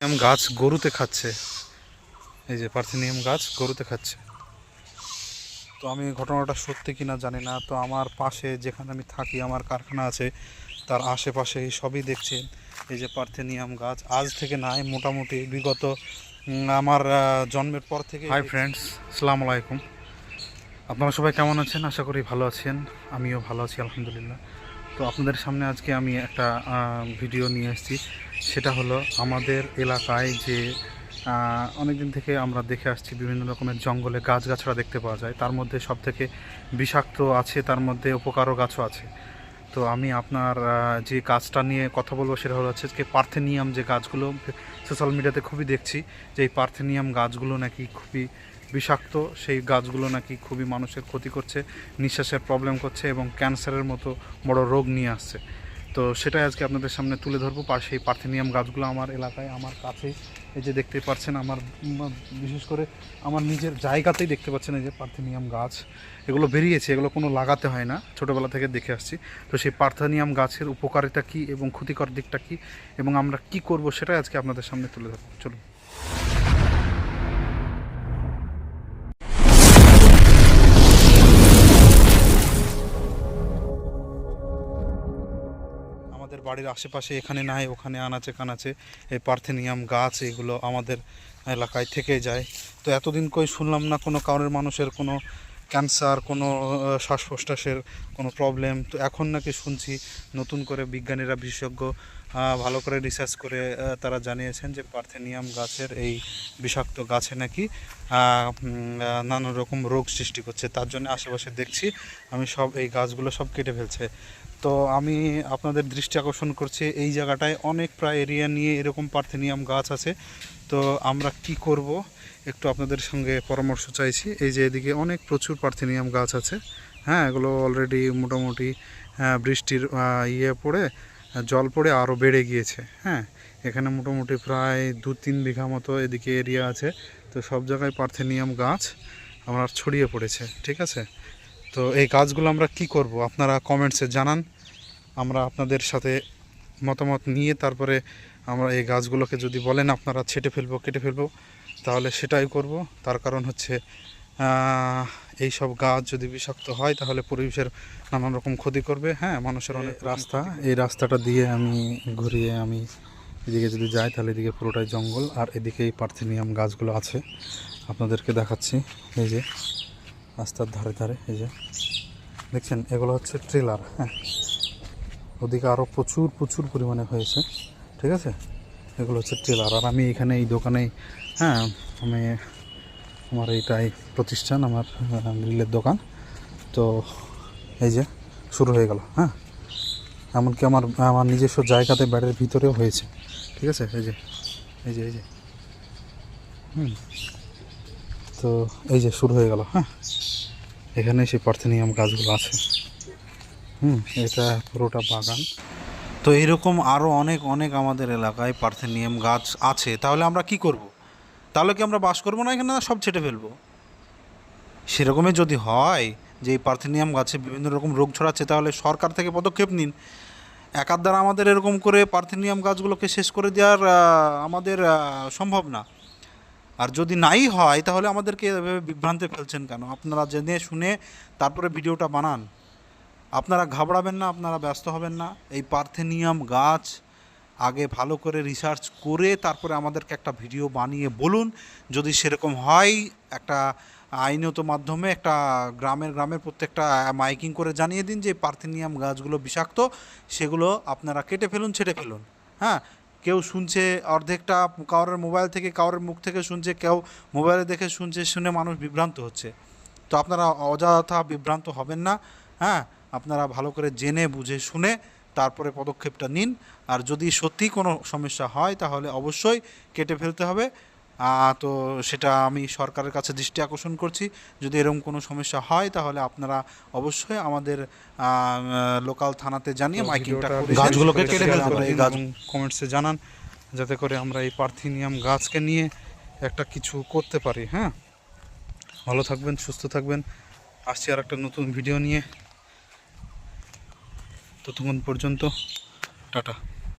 Parthenium গাছ গরুতে খাচ্ছে। এই যে পার্থেনিয়াম গাছ গরুতে খাচ্ছে। তো আমি ঘটনাটা সত্যি কিনা জানি না। তো আমার পাশে যেখানে আমি থাকি আমার কারখানা আছে তার আশেপাশে সবই দেখছেন। এই যে পার্থেনিয়াম গাছ আজ থেকে নাই মোটামুটি বিগত আমার জন্মের পর থেকে হাই ফ্রেন্ডস আসসালামু আলাইকুম। আপনারা সবাই কেমন আছেন? আশা করি ভালো আছেন। আমিও ভালো আছি আলহামদুলিল্লাহ। তো আপনাদের সামনে আজকে আমি একটা ভিডিও নিয়ে এসেছি সেটা হলো আমাদের এলাকায় যে অনেক দিন থেকে আমরা দেখে আসছি বিভিন্ন রকমের জঙ্গলে গাছগাছড়া দেখতে পাওয়া যায়। তার মধ্যে সব থেকে বিষাক্ত আছে, তার মধ্যে উপকারও গাছও আছে। তো আমি আপনার যে গাছটা নিয়ে কথা বলব সেটা হলো হচ্ছে যে পার্থেনিয়াম যে গাছগুলো, সোশ্যাল মিডিয়াতে খুবই দেখছি যে এই পার্থেনিয়াম গাছগুলো নাকি খুবই বিষাক্ত, সেই গাছগুলো নাকি খুবই মানুষের ক্ষতি করছে, নিঃশ্বাসের প্রবলেম করছে এবং ক্যান্সারের মতো বড় রোগ নিয়ে আসছে। তো সেটাই আজকে আপনাদের সামনে তুলে ধরবো সেই পার্থেনিয়াম গাছগুলো আমার এলাকায়, আমার কাছেই এই যে দেখতে পাচ্ছেন, আমার বিশেষ করে আমার নিজের জায়গাতেই দেখতে পাচ্ছেন এই যে পার্থেনিয়াম গাছ। এগুলো বেরিয়েছে, এগুলো কোনো লাগাতে হয় না, ছোটোবেলা থেকে দেখে আসছি। তো সেই পার্থেনিয়াম গাছের উপকারিতা কী এবং ক্ষতিকর দিকটা কী এবং আমরা কি করব সেটাই আজকে আপনাদের সামনে তুলে ধরবো। চলুন। আমাদের বাড়ির আশেপাশে এখানে নাই, ওখানে আনাচে কানাচে এই পার্থেনিয়াম গাছ এগুলো আমাদের এলাকায় থেকে যায়। তো এতদিন কই শুনলাম না কোনো কারণের মানুষের কোনো ক্যান্সার কোনো শ্বাস প্রশ্বাসের কোনো প্রবলেম তো এখন নাকি শুনছি নতুন করে বিজ্ঞানীরা বিশেষজ্ঞ ভালো করে রিসার্চ করে তারা জানিয়েছেন যে পার্থেনিয়াম গাছের এই বিষাক্ত গাছে নাকি আহ, উম, আহ, নানা রকম রোগ সৃষ্টি করছে। তার জন্য আশেপাশে দেখছি আমি সব এই গাছগুলো সব কেটে ফেলছে। তো আমি আপনাদের দৃষ্টি আকর্ষণ করছি এই জায়গাটায় অনেক প্রায় এরিয়া নিয়ে এরকম পার্থেনিয়াম গাছ আছে। তো আমরা কি করব? একটু আপনাদের সঙ্গে পরামর্শ চাইছি। এই যে এদিকে অনেক প্রচুর পার্থেনিয়াম গাছ আছে। হ্যাঁ এগুলো অলরেডি মোটামুটি হ্যাঁ, বৃষ্টির ইয়ে পড়ে জল পড়ে আরও বেড়ে গিয়েছে। হ্যাঁ এখানে মোটামুটি প্রায় দু তিন বিঘা মতো এদিকে এরিয়া আছে। তো সব জায়গায় পার্থেনিয়াম গাছ আমার ছড়িয়ে পড়েছে ঠিক আছে? তো এই গাছগুলো আমরা কি করব? আপনারা কমেন্টসে জানান। আমরা আপনাদের সাথে মতামত নিয়ে তারপরে আমরা এই গাছগুলোকে যদি বলেন আপনারা ছেটে ফেলব কেটে ফেলব তাহলে সেটাই করব। তার কারণ হচ্ছে এই সব গাছ যদি বিষাক্ত হয় তাহলে পরিবেশের নানান রকম ক্ষতি করবে। হ্যাঁ মানুষের অনেক রাস্তা। এই রাস্তাটা দিয়ে আমি ঘুরিয়ে আমি এদিকে যদি যাই তাহলে এদিকে পুরোটাই জঙ্গল। আর এদিকে এই পার্থেনিয়াম গাছগুলো আছে। আপনাদেরকে দেখাচ্ছি। এই যে রাস্তার ধারে ধারে এই যে দেখছেন? এগুলো হচ্ছে ট্রেলার। হ্যাঁ ওদিকে আরও প্রচুর প্রচুর পরিমাণে হয়েছে। ঠিক আছে? এগুলো হচ্ছে ট্রেলার আর আমি এখানে এই দোকানেই হ্যাঁ আমি আমার এইটাই প্রতিষ্ঠান, আমার গ্রিলের দোকান। তো এই যে, শুরু হয়ে গেল হ্যাঁ? এমনকি আমার আমার নিজস্ব জায়গাতে ব্যাটের ভিতরেও হয়েছে। ঠিক আছে? এই যে এই যে এই যে। হুম। তো এই যে, শুরু হয়ে গেল হ্যাঁ? এখানে সেই পার্থেনিয়াম গাছগুলো আছে। হুম, এটা পুরোটা বাগান। তো এরকম আরও অনেক অনেক আমাদের এলাকায় পার্থেনিয়াম গাছ আছে। তাহলে আমরা কি করব। তাহলে কি আমরা বাস করব না এখানে সব ছেটে ফেলব? সেরকমই যদি হয় যে এই পার্থেনিয়াম গাছে বিভিন্ন রকম রোগ ছড়াচ্ছে, তাহলে সরকার থেকে পদক্ষেপ নিন। একার দ্বারা আমাদের এরকম করে পার্থেনিয়াম গাছগুলোকে শেষ করে দেওয়ার আমাদের সম্ভব না। আর যদি নাই হয়, তাহলে আমাদেরকে এভাবে বিভ্রান্তে ফেলছেন কেন? আপনারা জেনে শুনে তারপরে ভিডিওটা বানান। আপনারা ঘাবড়াবেন না, আপনারা ব্যস্ত হবেন না। এই পার্থেনিয়াম গাছ আগে ভালো করে রিসার্চ করে তারপরে আমাদেরকে একটা ভিডিও বানিয়ে বলুন। যদি সেরকম হয়, একটা আইনত মাধ্যমে একটা গ্রামের গ্রামের প্রত্যেকটা মাইকিং করে জানিয়ে দিন যে পার্থেনিয়াম গাছগুলো বিষাক্ত, সেগুলো আপনারা কেটে ফেলুন, ছেটে ফেলুন। হ্যাঁ কেউ শুনছে অর্ধেকটা কারোর মোবাইল থেকে, কারোর মুখ থেকে শুনছে, কেউ মোবাইলে দেখে শুনছে, শুনে মানুষ বিভ্রান্ত হচ্ছে। তো আপনারা অযথা বিভ্রান্ত হবেন না। হ্যাঁ আপনারা ভালো করে জেনে বুঝে শুনে তারপরে পদক্ষেপটা নিন। আর যদি সত্যি কোনো সমস্যা হয় তাহলে অবশ্যই কেটে ফেলতে হবে। তো সেটা আমি সরকারের কাছে দৃষ্টি আকর্ষণ করছি। যদি এরকম কোনো সমস্যা হয় তাহলে আপনারা অবশ্যই আমাদের লোকাল থানাতে জানিয়ে মাইকিংটা গাছগুলোকে কেটে ফেলতে এই গাছ কমেন্টসে জানান যাতে করে আমরা এই পার্থিনিয়াম গাছকে নিয়ে একটা কিছু করতে পারি। হ্যাঁ? ভালো থাকবেন সুস্থ থাকবেন। আসছি আর একটা নতুন ভিডিও নিয়ে। ততক্ষণ পর্যন্ত টাটা।